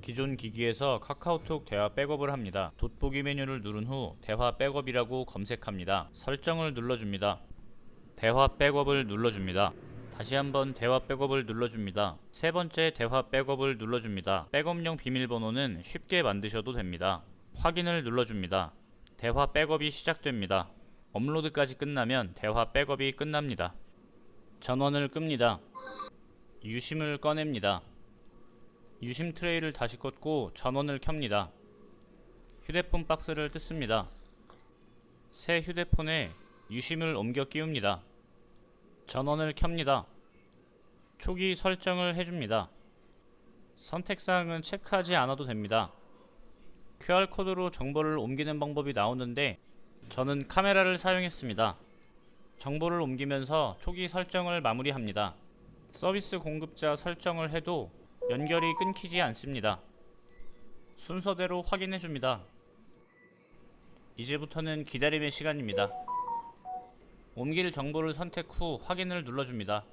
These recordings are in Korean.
기존 기기에서 카카오톡 대화 백업을 합니다. 돋보기 메뉴를 누른 후 대화 백업이라고 검색합니다. 설정을 눌러줍니다. 대화 백업을 눌러줍니다. 다시 한번 대화 백업을 눌러줍니다. 세 번째 대화 백업을 눌러줍니다. 백업용 비밀번호는 쉽게 만드셔도 됩니다. 확인을 눌러줍니다. 대화 백업이 시작됩니다. 업로드까지 끝나면 대화 백업이 끝납니다. 전원을 끕니다. 유심을 꺼냅니다. 유심 트레이를 다시 꽂고 전원을 켭니다. 휴대폰 박스를 뜯습니다. 새 휴대폰에 유심을 옮겨 끼웁니다. 전원을 켭니다. 초기 설정을 해줍니다. 선택사항은 체크하지 않아도 됩니다. QR코드로 정보를 옮기는 방법이 나오는데 저는 카메라를 사용했습니다. 정보를 옮기면서 초기 설정을 마무리합니다. 서비스 공급자 설정을 해도 연결이 끊기지 않습니다. 순서대로 확인해 줍니다. 이제부터는 기다림의 시간입니다. 옮길 정보를 선택 후 확인을 눌러줍니다.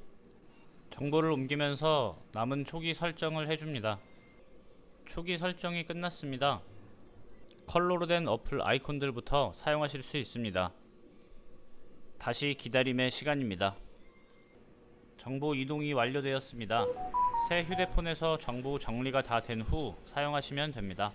정보를 옮기면서 남은 초기 설정을 해줍니다. 초기 설정이 끝났습니다. 컬러로 된 어플 아이콘들부터 사용하실 수 있습니다. 다시 기다림의 시간입니다. 정보 이동이 완료되었습니다. 새 휴대폰에서 정보 정리가 다 된 후 사용하시면 됩니다.